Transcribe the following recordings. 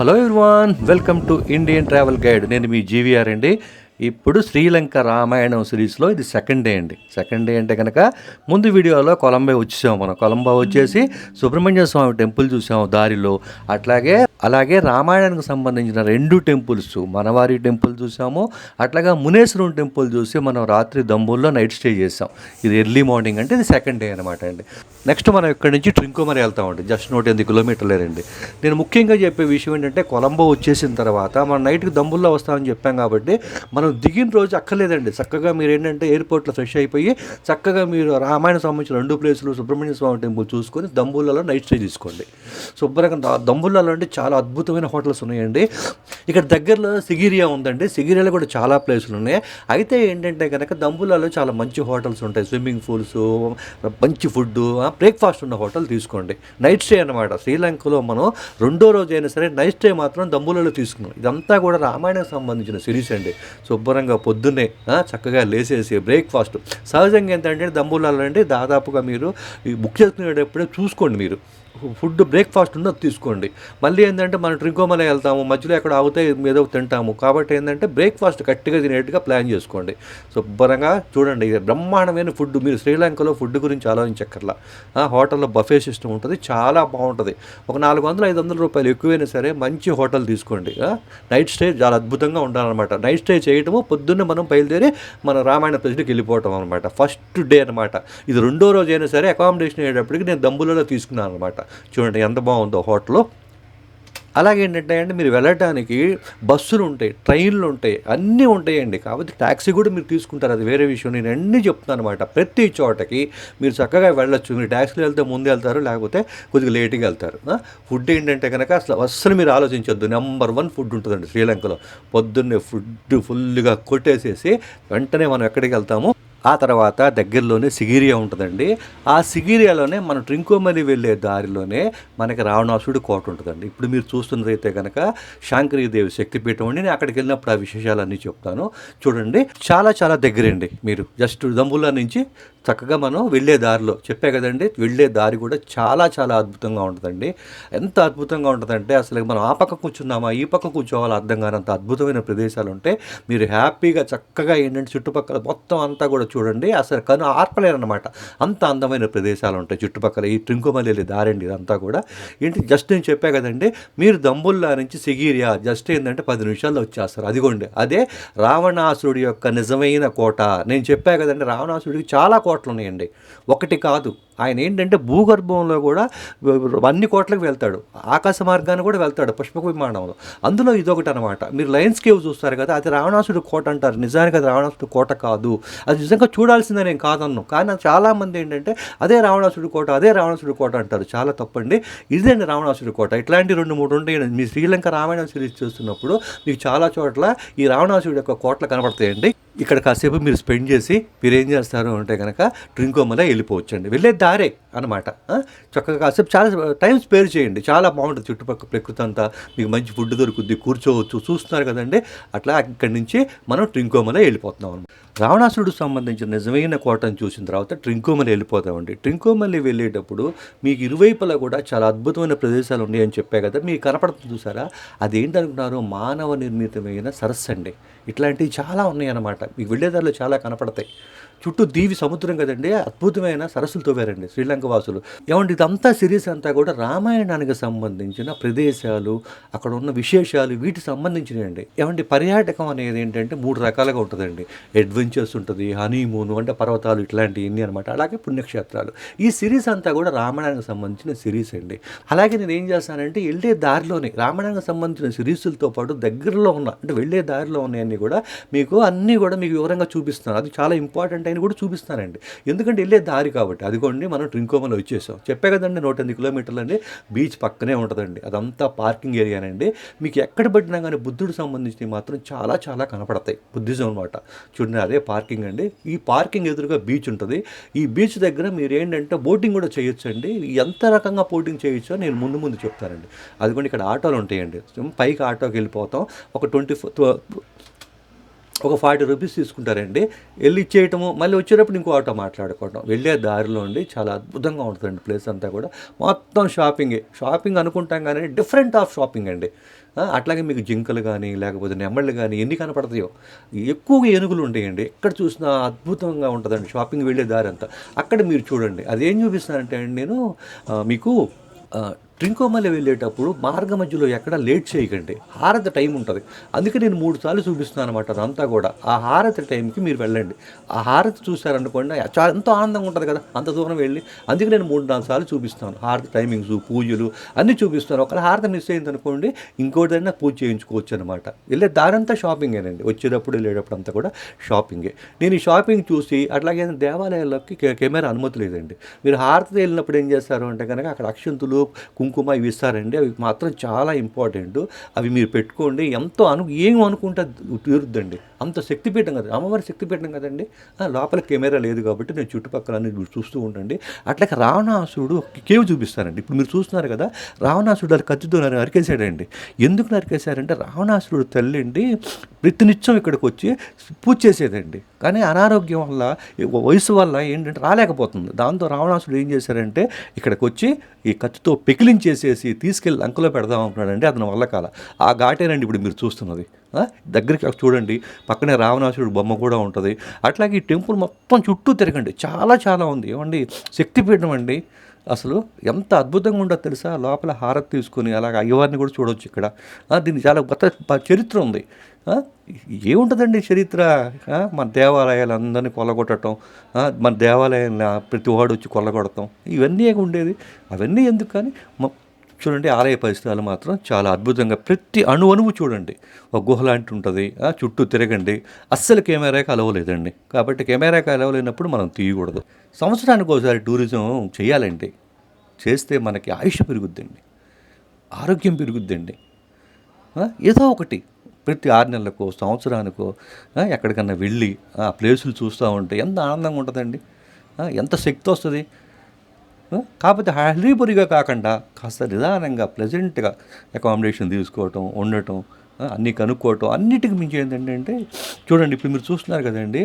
Hello everyone welcome to Indian travel guide నేను మీ GVR అండి. ఇప్పుడు శ్రీలంక రామాయణం సిరీస్లో ఇది సెకండ్ డే అండి. సెకండ్ డే అంటే కనుక ముందు వీడియోలో కొలంబో వచ్చేసాము మనం. కొలంబో వచ్చేసి సుబ్రహ్మణ్య స్వామి టెంపుల్ చూసాము దారిలో. అట్లాగే అలాగే రామాయణానికి సంబంధించిన రెండు టెంపుల్స్ మనవారి టెంపుల్ చూసాము అట్లాగా మునేశ్వరం టెంపుల్ చూసి మనం రాత్రి దంబుల్లో నైట్ స్టే చేసాం. ఇది ఎర్లీ మార్నింగ్ అంటే ఇది సెకండ్ డే అనమాట అండి. నెక్స్ట్ మనం ఇక్కడ నుంచి ట్రింకోమరి వెళ్తామండి. జస్ట్ నూట ఎనిమిది కిలోమీటర్లేనండి నేను ముఖ్యంగా చెప్పే విషయం ఏంటంటే కొలంబో వచ్చేసిన తర్వాత మనం నైట్కి దంబుల్లో వస్తామని చెప్పాం కాబట్టి మనం దిగిన రోజు అక్కర్లేదండి. చక్కగా మీరు ఏంటంటే ఎయిర్పోర్ట్లో ఫ్రెష్ అయిపోయి చక్కగా మీరు రామాయణ సంబంధించిన రెండు ప్లేసులు సుబ్రహ్మణ్య స్వామి టెంపుల్ చూసుకొని దంబుల్లలో నైట్ స్టే తీసుకోండి. శుభ్రంగా ద- దంబుల్లలో అంటే చాలా అద్భుతమైన హోటల్స్ ఉన్నాయండి. ఇక్కడ దగ్గరలో సిగిరియా ఉందండి. సిగిరియాలో కూడా చాలా ప్లేసులు ఉన్నాయి. అయితే ఏంటంటే కనుక దంబులలో చాలా మంచి హోటల్స్ ఉంటాయి. స్విమ్మింగ్ పూల్స్ మంచి ఫుడ్ బ్రేక్ఫాస్ట్ ఉన్న హోటల్ తీసుకోండి. నైట్ స్టే అనమాట శ్రీలంకలో మనం రెండో రోజు అయినా సరే నైట్ స్టే మాత్రం దంబులలో తీసుకున్నాం. ఇదంతా కూడా రామాయణం సంబంధించిన సిరీస్ అండి. శుభ్రంగా పొద్దున్నే చక్కగా లేసేసి బ్రేక్ఫాస్ట్ సహజంగా ఏంటంటే దంబులలో అంటే దాదాపుగా మీరు బుక్ చేసుకునేటప్పుడే చూసుకోండి మీరు. ఫుడ్ బ్రేక్ఫాస్ట్ ఉన్నది తీసుకోండి. మళ్ళీ ఏంటంటే మనం ట్రింకోమలే వెళ్తాము మధ్యలో ఎక్కడ ఆగితే ఏదో తింటాము. కాబట్టి ఏంటంటే బ్రేక్ఫాస్ట్ గట్టిగా తినేట్టుగా ప్లాన్ చేసుకోండి. శుభ్రంగా చూడండి ఇది బ్రహ్మాండమైన ఫుడ్. మీరు శ్రీలంకలో ఫుడ్ గురించి ఆలోచించక్కర్లా. హోటల్లో బఫే సిస్టమ్ ఉంటుంది చాలా బాగుంటుంది. ఒక నాలుగు వందలు ఐదు వందల రూపాయలు ఎక్కువైనా సరే మంచి హోటల్ తీసుకోండి. నైట్ స్టే చాలా అద్భుతంగా ఉండాలన్నమాట. నైట్ స్టే చేయటము పొద్దున్నే మనం బయలుదేరి మన రామాయణ ప్రజలకు వెళ్ళిపోవటం అనమాట ఫస్ట్ డే అనమాట ఇది రెండో రోజు అయినా సరే అకామిడేషన్ అయ్యేటప్పటికి నేను దంబులలో తీసుకున్నాను అనమాట చూడండి ఎంత బాగుందో హోటల్లో అలాగే ఏంటంటే అండి మీరు వెళ్ళటానికి బస్సులు ఉంటాయి ట్రైన్లు ఉంటాయి అన్నీ ఉంటాయండి. కాబట్టి ట్యాక్సీ కూడా మీరు తీసుకుంటారు అది వేరే విషయం. నేను అన్నీ చెప్తున్నాను అనమాట ప్రతి చోటకి మీరు చక్కగా వెళ్ళొచ్చు. మీరు ట్యాక్సీలో వెళ్తే ముందు వెళ్తారు లేకపోతే కొద్దిగా లేట్గా వెళ్తారు. ఫుడ్ ఏంటంటే కనుక అసలు అస్సలు మీరు ఆలోచించొద్దు. నెంబర్ వన్ ఫుడ్ ఉంటుందండి శ్రీలంకలో. పొద్దున్నే ఫుడ్ ఫుల్గా కొట్టేసేసి వెంటనే మనం ఎక్కడికి వెళ్తాము ఆ తర్వాత దగ్గరలోనే సిగిరియా ఉంటుందండి. ఆ సిగిరియాలోనే మనం ట్రింకోమని వెళ్ళే దారిలోనే మనకి రావణాసుడు కోట ఉంటుందండి. ఇప్పుడు మీరు చూస్తున్నదైతే కనుక శాంకరీదేవి శక్తిపీఠం అండి. నేను అక్కడికి వెళ్ళినప్పుడు ఆ విశేషాలన్నీ చెప్తాను. చూడండి చాలా చాలా దగ్గరండి మీరు. జస్ట్ దంబుల్లా నుంచి చక్కగా మనం వెళ్ళే దారిలో చెప్పే కదండి వెళ్ళే దారి కూడా చాలా చాలా అద్భుతంగా ఉంటుందండి. ఎంత అద్భుతంగా ఉంటుందంటే అసలు మనం ఆ పక్క కూర్చున్నామా ఈ పక్క కూర్చోవాలో అర్థం కానంత అద్భుతమైన ప్రదేశాలు ఉంటే మీరు హ్యాపీగా చక్కగా ఏంటంటే చుట్టుపక్కల మొత్తం అంతా కూడా చూడండి. అసలు కను ఆర్పలేరన్నమాట. అంత అందమైన ప్రదేశాలు ఉంటాయి. చుట్టుపక్కల ఈ ట్రింకుమల్లి దారండి ఇదంతా కూడా. ఏంటి? జస్ట్ నేను చెప్పా కదండి మీరు దంబుల్లా నుంచి సిగిరియా జస్ట్ ఏంటంటే పది నిమిషాల్లో వచ్చేస్తారు. అదిగోండి అదే రావణాసురుడి యొక్క నిజమైన కోట. నేను చెప్పా కదండి రావణాసురుడికి చాలా కోటలు ఉన్నాయండి ఒకటి కాదు ఆయన ఏంటంటే భూగర్భంలో కూడా అన్ని కోట్లకు వెళ్తాడు. ఆకాశ మార్గాన్ని కూడా వెళ్తాడు పుష్పక విమానంలో. అందులో ఇదొకటి అనమాట మీరు లయన్స్ కేవ్ చూస్తారు కదా అది రావణాసుడు కోట అంటారు. నిజానికి అది రావణాసుడు కోట కాదు. అది నిజంగా చూడాల్సిందే నేను కాదన్ను. కానీ చాలామంది ఏంటంటే అదే రావణాసుడి కోట అదే రావణాసుడి కోట అంటారు. చాలా తప్పండి. ఇదేండి రావణాసుడి కోట? ఇట్లాంటి రెండు మూడు ఉంటాయి మీ శ్రీలంక రామాయణం సిరీస్ చూస్తున్నప్పుడు మీకు చాలా చోట్ల ఈ రావణాసుడి యొక్క కోటలు కనబడతాయండి. ఇక్కడ కాసేపు మీరు స్పెండ్ చేసి మీరు ఏం చేస్తారు అంటే కనుక ట్రింకోమల వెళ్ళిపోవచ్చండి. వెళ్ళే దారే అనమాట చక్కగా కాసేపు చాలా టైం స్పేర్ చేయండి. చాలా బాగుంటుంది చుట్టుపక్కల ప్రకృతి అంతా. మీకు మంచి ఫుడ్ దొరుకుద్ది కూర్చోవచ్చు చూస్తున్నారు కదండి. అట్లా ఇక్కడి నుంచి మనం ట్రింకోమల వెళ్ళిపోతున్నాం అనమాట రావణాసుడు సంబంధించిన నిజమైన కోటను చూసిన తర్వాత ట్రింకోమలి వెళ్ళిపోతామండి. ట్రింకోమల్లి వెళ్ళేటప్పుడు మీకు ఇరువైపులా కూడా చాలా అద్భుతమైన ప్రదేశాలు ఉన్నాయని చెప్పే కదా మీకు కనపడుతుంది చూసారా? అదేంటనుకున్నారు? మానవ నిర్మితమైన సరస్సు అండి. ఇట్లాంటివి చాలా ఉన్నాయి అన్నమాట మీకు వెళ్ళేదారిలో చాలా కనపడతాయి. చుట్టూ దీవి సముద్రం కదండి అద్భుతమైన సరస్సులు తోవారండి శ్రీలంక వాసులు. ఏమంటే ఇదంతా సిరీస్ అంతా కూడా రామాయణానికి సంబంధించిన ప్రదేశాలు అక్కడ ఉన్న విశేషాలు వీటికి సంబంధించినవి ఏమంటే పర్యాటకం అనేది ఏంటంటే మూడు రకాలుగా ఉంటుందండి. అడ్వెంచర్స్ ఉంటుంది హనీమూన్ అంటే పర్వతాలు ఇట్లాంటివి అనమాట అలాగే పుణ్యక్షేత్రాలు. ఈ సిరీస్ అంతా కూడా రామాయణానికి సంబంధించిన సిరీస్ అండి. అలాగే నేను ఏం చేస్తానంటే వెళ్ళే దారిలోనే రామాయణానికి సంబంధించిన సిరీసులతో పాటు దగ్గరలో ఉన్న అంటే వెళ్ళే దారిలో ఉన్నాయన్నీ కూడా మీకు అన్నీ కూడా మీకు వివరంగా చూపిస్తాను అది చాలా ఇంపార్టెంట్ అని కూడా చూపిస్తానండి ఎందుకంటే వెళ్ళే దారి కాబట్టి. అదిగోండి మనం ట్రింకోమలో వచ్చేసాం. చెప్పే కదండి నూట ఎనిమిది కిలోమీటర్లు అండి. బీచ్ పక్కనే ఉంటుందండి. అదంతా పార్కింగ్ ఏరియానండి. మీకు ఎక్కడ పట్టినా కానీ బుద్ధుడు సంబంధించినవి మాత్రం చాలా చాలా కనపడతాయి. బుద్ధిజం అనమాట చూడండి అదే పార్కింగ్ అండి. ఈ పార్కింగ్ ఎదురుగా బీచ్ ఉంటుంది. ఈ బీచ్ దగ్గర మీరు ఏంటంటే బోటింగ్ కూడా చేయొచ్చు అండి ఎంత రకంగా బోటింగ్ చేయొచ్చో నేను ముందు ముందు చెప్తానండి. అదిగోండి ఇక్కడ ఆటోలు ఉంటాయండి. పైకి ఆటోకి వెళ్ళిపోతాం. ఒక ట్వంటీ ఒక ఫార్టీ రూపీస్ తీసుకుంటారండి. వెళ్ళి ఇచ్చేయటము మళ్ళీ వచ్చేటప్పుడు ఇంకో ఆటో మాట్లాడుకోవటం. వెళ్ళే దారిలో ఉండి చాలా అద్భుతంగా ఉంటుందండి ప్లేస్ అంతా కూడా. మొత్తం షాపింగే. షాపింగ్ అనుకుంటాం కానీ డిఫరెంట్ ఆఫ్ షాపింగ్ అండి. అట్లాగే మీకు జింకలు కానీ లేకపోతే నెమళ్ళు కానీ ఎన్ని కనపడతాయో. ఎక్కువగా ఏనుగులు ఉంటాయండి. ఎక్కడ చూసినా అద్భుతంగా ఉంటుందండి షాపింగ్ వెళ్ళే దారి అంతా. అక్కడ మీరు చూడండి. అదేం చూపిస్తానంటే అండి నేను మీకు ట్రింకోమల్లి వెళ్ళేటప్పుడు మార్గ మధ్యలో ఎక్కడ లేట్ చేయకండి. హారతి టైం ఉంటుంది. అందుకే నేను మూడు సార్లు చూపిస్తున్నాను అనమాట అదంతా కూడా. ఆ హారతి టైంకి మీరు వెళ్ళండి. ఆ హారతి చూశారనుకోండి చాలా ఎంతో ఆనందంగా ఉంటుంది కదా అంత దూరం వెళ్ళి. అందుకే నేను మూడు నాలుగు సార్లు చూపిస్తాను హారతి టైమింగ్స్ పూజలు అన్నీ చూపిస్తాను ఒకవేళ హారతి మిస్ అయింది అనుకోండి ఇంకోటిదైనా పూజ చేయించుకోవచ్చు అనమాట వెళ్ళే దారంతా షాపింగేనండి. వచ్చేటప్పుడు వెళ్ళేటప్పుడు అంతా కూడా షాపింగే. నేను ఈ షాపింగ్ చూసి అట్లాగే దేవాలయాల్లోకి కెమెరా అనుమతి లేదండి. మీరు హారతి వెళ్ళినప్పుడు ఏం చేస్తారు అంటే కనుక అక్కడ అక్షంతులు కుంకుమ ఇవి ఇస్తారండి. అవి మాత్రం చాలా ఇంపార్టెంట్. అవి మీరు పెట్టుకోండి. ఎంతో అను ఏం అనుకుంటే తీరుద్దండి. అంత శక్తిపీఠం కదా. అమ్మవారి శక్తిపీఠం కదండి. లోపల కెమెరా లేదు కాబట్టి నేను చుట్టుపక్కల అన్ని చూస్తూ ఉండండి. అట్లాగే రావణాసుడు కేవ్ చూపిస్తానండి ఇప్పుడు మీరు చూస్తున్నారు కదా రావణాసుడు అది కత్తితో నరికేశాడండి. ఎందుకు నరికేశారంటే రావణాసుడు తల్లి అండి ప్రతినిత్యం ఇక్కడికి వచ్చి పూజ చేసేదండి. కానీ అనారోగ్యం వల్ల వయసు వల్ల ఏంటంటే రాలేకపోతుంది. దాంతో రావణాసుడు ఏం చేశారంటే ఇక్కడికి వచ్చి ఈ కత్తితో చేసేసి తీసుకెళ్ళి లంకలో పెడదాం అంటున్నాడండి అతని వల్ల కాల. ఆ ఘాటేనండి ఇప్పుడు మీరు చూస్తున్నది. దగ్గరికి చూడండి పక్కనే రావణాసుడు బొమ్మ కూడా ఉంటుంది. అట్లాగే ఈ టెంపుల్ మొత్తం చుట్టూ తిరగండి. చాలా చాలా ఉంది. ఏమండి శక్తిపీఠం అండి. అసలు ఎంత అద్భుతంగా ఉండదు తెలుసా? లోపల హారతి తీసుకొని అలాగ అయ్యవారిని కూడా చూడవచ్చు ఇక్కడ. దీన్ని దీనికి చాలా గొప్ప చరిత్ర ఉంది. ఏముంటుందండి చరిత్ర? మన దేవాలయాలు అందరినీ కొల్లగొట్టడం మన దేవాలయాన్ని ప్రతి వాడు వచ్చి కొల్లగొడతాం. ఇవన్నీ ఉండేది? అవన్నీ ఎందుకు కానీ చూడండి ఆలయ పరిసరాలు మాత్రం చాలా అద్భుతంగా ప్రతి అణువణువు చూడండి. ఒక గుహ లాంటి ఉంటుంది చుట్టూ తిరగండి. అస్సలు కెమెరాకి అలవలేదండి కాబట్టి కెమెరాకి అలవలేనప్పుడు మనం తీయకూడదు. సంవత్సరానికి ఒకసారి టూరిజం చేయాలండి. చేస్తే మనకి ఆయుష్ పెరుగుద్దండి. ఆరోగ్యం పెరుగుద్దండి. ఏదో ఒకటి. ప్రతి ఆరు నెలలకో సంవత్సరానికో ఎక్కడికన్నా వెళ్ళి ఆ ప్లేసులు చూస్తూ ఉంటే ఎంత ఆనందంగా ఉంటుందండి. ఎంత శక్తి వస్తుంది. కాకపోతే హరీబురిగా కాకుండా కాస్త నిదానంగా ప్లెజెంట్గా అకామిడేషన్ తీసుకోవటం ఉండటం అన్నీ కనుక్కోవటం అన్నిటికి మించి ఏంటంటే చూడండి ఇప్పుడు మీరు చూస్తున్నారు కదండి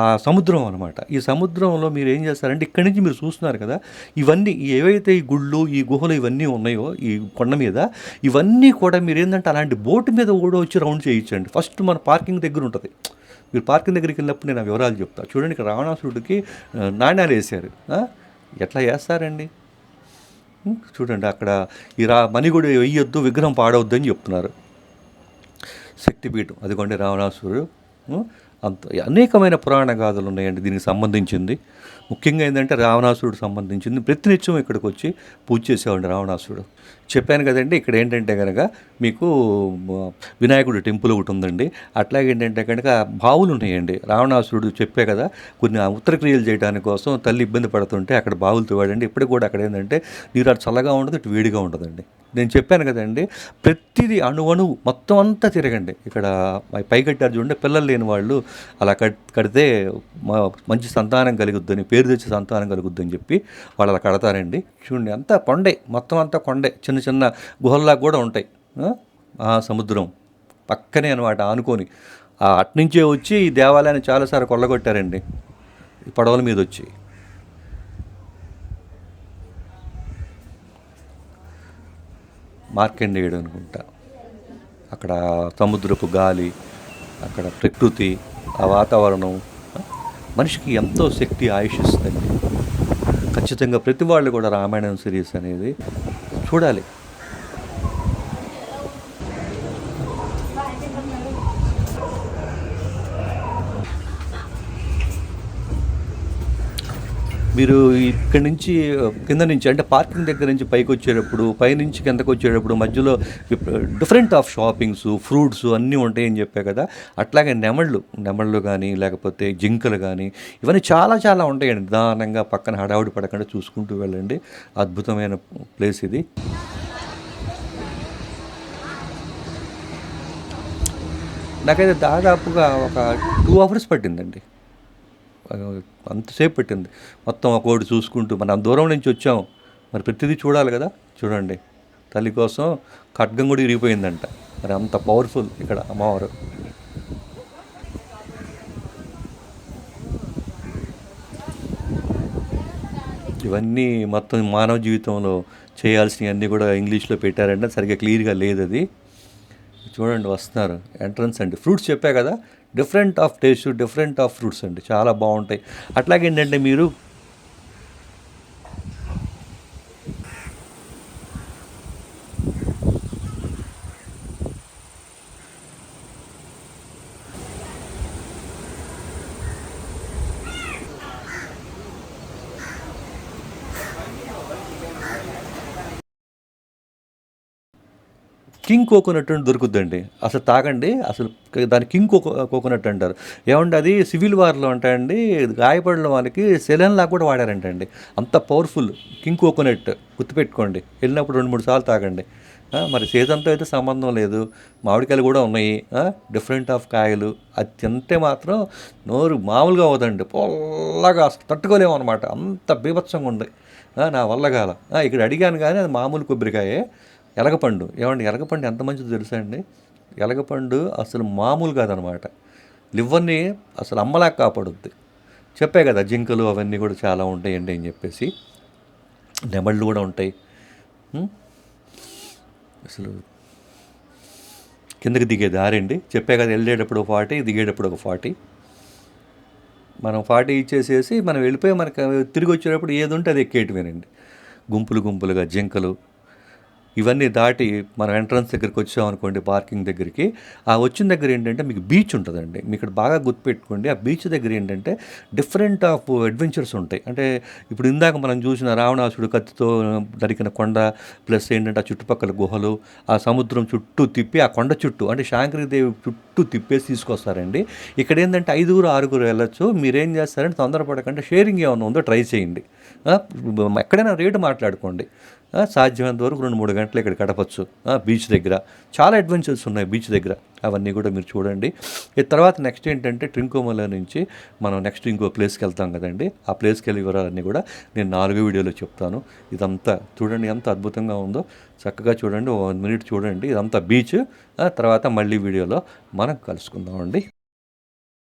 ఆ సముద్రం అనమాట ఈ సముద్రంలో మీరు ఏం చేస్తారంటే ఇక్కడి నుంచి మీరు చూస్తున్నారు కదా ఇవన్నీ ఏవైతే ఈ గుళ్ళు ఈ గుహలు ఇవన్నీ ఉన్నాయో ఈ కొండ మీద ఇవన్నీ కూడా మీరు ఏంటంటే అలాంటి బోటు మీద కూడా వచ్చి రౌండ్ చేయించండి. ఫస్ట్ మన పార్కింగ్ దగ్గర ఉంటుంది. మీరు పార్కింగ్ దగ్గరికి వెళ్ళినప్పుడు నేను ఆ వివరాలు చెప్తాను చూడండి ఇక్కడ రావణాసురుడికి నాణ్యాలు వేశారు. ఎట్లా వేస్తారండి? చూడండి అక్కడ ఈ రా మణిగుడి వెయ్యొద్దు విగ్రహం పాడవద్దు అని చెప్తున్నారు. శక్తిపీఠం. అదిగోండి రావణాసురుడు. అంత అనేకమైన పురాణ గాథలు ఉన్నాయండి దీనికి సంబంధించింది. ముఖ్యంగా ఏంటంటే రావణాసురుడు సంబంధించింది. ప్రతినిత్యం ఇక్కడికి వచ్చి పూజ చేసేవాడు రావణాసురుడు. చెప్పాను కదండి ఇక్కడ ఏంటంటే కనుక మీకు వినాయకుడు టెంపుల్ ఒకటి ఉందండి. అట్లాగే ఏంటంటే కనుక బావులు ఉన్నాయండి. రావణాసురుడు చెప్పే కదా కొన్ని ఉత్తరక్రియలు చేయడానికి కోసం తల్లి ఇబ్బంది పడుతుంటే అక్కడ బావులు తవ్వాడండి ఇప్పటికి కూడా అక్కడ ఏంటంటే నీరు అటు చల్లగా ఉండదు ఇటు వేడిగా ఉండదండి. నేను చెప్పాను కదండి ప్రతిదీ అణువణువు మొత్తం అంతా తిరగండి. ఇక్కడ పైకట్టారు చూడండి పిల్లలు లేని వాళ్ళు అలా కడితే మంచి సంతానం కలుగుద్దని పేరు తెచ్చి సంతానం కలుగుద్దని చెప్పి వాళ్ళు అలా కడతారండి. చూడండి అంతా కొండే మొత్తం అంతా కొండే చిన్న చిన్న చిన్న గుహల్లా కూడా ఉంటాయి. ఆ? సముద్రం పక్కనే అనమాట ఆనుకొని. ఆ అట్నుంచే వచ్చి ఈ దేవాలయాన్ని చాలాసార్లు కొల్లగొట్టారండి. పడవల మీద వచ్చి మార్కెండేయుడు అనుకుంటా. అక్కడ సముద్రపు గాలి అక్కడ ప్రకృతి ఆ వాతావరణం మనిషికి ఎంతో శక్తి ఆయుష్ ఇస్తుంది. ఖచ్చితంగా ప్రతి వాళ్ళు కూడా రామాయణం సిరీస్ అనేది చూడాలి. మీరు ఇక్కడ నుంచి కింద నుంచి అంటే పార్కింగ్ దగ్గర నుంచి పైకి వచ్చేటప్పుడు పైనుంచి కిందకు వచ్చేటప్పుడు మధ్యలో డిఫరెంట్ ఆఫ్ షాపింగ్స్ ఫ్రూట్స్ అన్నీ ఉంటాయని చెప్పే కదా. అట్లాగే నెమళ్ళు నెమళ్ళు కానీ లేకపోతే జింకలు కానీ ఇవన్నీ చాలా చాలా ఉంటాయండి. నిదానంగా పక్కన హడావుడి పడకుండా చూసుకుంటూ వెళ్ళండి. అద్భుతమైన ప్లేస్ ఇది. నాకైతే దాదాపుగా ఒక టూ అవర్స్ పట్టిందండి. అంతసేపు పెట్టింది. మొత్తం ఒకటి చూసుకుంటూ మనం దూరం నుంచి వచ్చాం. మరి ప్రతిదీ చూడాలి కదా? చూడండి. తల్లి కోసం ఖడ్గం కూడా విరిగిపోయిందంట మరి అంత పవర్ఫుల్ ఇక్కడ అమ్మవారు. ఇవన్నీ మొత్తం మానవ జీవితంలో చేయాల్సినవన్నీ కూడా ఇంగ్లీష్లో పెట్టారంటే. సరిగ్గా క్లియర్గా లేదు అది. చూడండి వస్తున్నారు. ఎంట్రన్స్ అండి. ఫ్రూట్స్ చెప్పా కదా? Different of taste different of fruits అండి. చాలా బాగుంటాయి. అట్లాగే ఏంటంటే మీరు కింగ్ కోకోనట్ అని దొరుకుద్దండి. అసలు తాగండి అసలు దాని కింగ్ కోకో కోకోనట్ అంటారు. ఏమంటే అది? సివిల్ వార్లో అంటండి గాయపడిన వాళ్ళకి సెలెన్లా లాగా కూడా వాడారంటండి. అంత పవర్ఫుల్ కింగ్ కోకోనట్ గుర్తుపెట్టుకోండి. వెళ్ళినప్పుడు రెండు మూడు సార్లు తాగండి. మరి సీజన్తో అయితే సంబంధం లేదు. మామిడికాయలు కూడా ఉన్నాయి. డిఫరెంట్ ఆఫ్ కాయలు. అది తింటే మాత్రం నోరు మామూలుగా అవదండి పొల్లగా అసలు తట్టుకోలేము అనమాట అంత బీభత్సంగా ఉంది. నా వల్ల కాల. ఇక్కడ అడిగాను కానీ అది మామూలు కొబ్బరికాయే. ఎలగపండు. ఏమండి ఎలగపండు ఎంత మంచిదో తెలుసా అండి? ఎలగపండు అసలు మామూలు కాదనమాట. లివర్ని అసలు అమ్మలా కాపాడుద్ది. చెప్పే కదా జింకలు అవన్నీ కూడా చాలా ఉంటాయండి అని చెప్పేసి. నెమళ్ళు కూడా ఉంటాయి. అసలు కిందకి దిగే దారండి చెప్పే కదా వెళ్ళేటప్పుడు ఒక ఫార్టీ దిగేటప్పుడు ఒక ఫార్టీ. మనం ఫార్టీ ఇచ్చేసేసి మనం వెళ్ళిపోయి మనకు తిరిగి వచ్చేటప్పుడు ఏది ఉంటే అది ఎక్కేయటమేనండి. గుంపులు గుంపులుగా జింకలు ఇవన్నీ దాటి మనం ఎంట్రన్స్ దగ్గరికి వచ్చాం అనుకోండి పార్కింగ్ దగ్గరికి. ఆ వచ్చిన దగ్గర ఏంటంటే మీకు బీచ్ ఉంటుందండి. మీకు ఇక్కడ బాగా గుర్తుపెట్టుకోండి ఆ బీచ్ దగ్గర ఏంటంటే డిఫరెంట్ ఆఫ్ అడ్వెంచర్స్ ఉంటాయి. అంటే ఇప్పుడు ఇందాక మనం చూసిన రావణాసుడు కత్తితో దరికిన కొండ ప్లస్ ఏంటంటే ఆ చుట్టుపక్కల గుహలు ఆ సముద్రం చుట్టూ తిప్పి ఆ కొండ చుట్టూ అంటే శాంకరీదేవి చుట్టూ తిప్పేసి తీసుకొస్తారండి. ఇక్కడ ఏంటంటే ఐదుగురు ఆరుగురు వెళ్ళొచ్చు. మీరేం చేస్తారంటే తొందరపడకంటే షేరింగ్ ఏమైనా ఉందో ట్రై చేయండి. ఎక్కడైనా రేటు మాట్లాడుకోండి. సాధ్యమైనంత వరకు రెండు మూడు గంటలు ఇక్కడ గడపచ్చు. బీచ్ దగ్గర. చాలా అడ్వెంచర్స్ ఉన్నాయి బీచ్ దగ్గర. అవన్నీ కూడా మీరు చూడండి. ఈ తర్వాత నెక్స్ట్ ఏంటంటే ట్రింకోమల నుంచి మనం నెక్స్ట్ ఇంకో ప్లేస్కి వెళ్తాం కదండి. ఆ ప్లేస్కి వెళ్ళే వివరాలన్నీ కూడా నేను నాలుగో వీడియోలో చెప్తాను. ఇదంతా చూడండి ఎంత అద్భుతంగా ఉందో. చక్కగా చూడండి వన్ మినిట్ చూడండి. ఇదంతా బీచ్. తర్వాత మళ్ళీ వీడియోలో మనం కలుసుకుందామండి.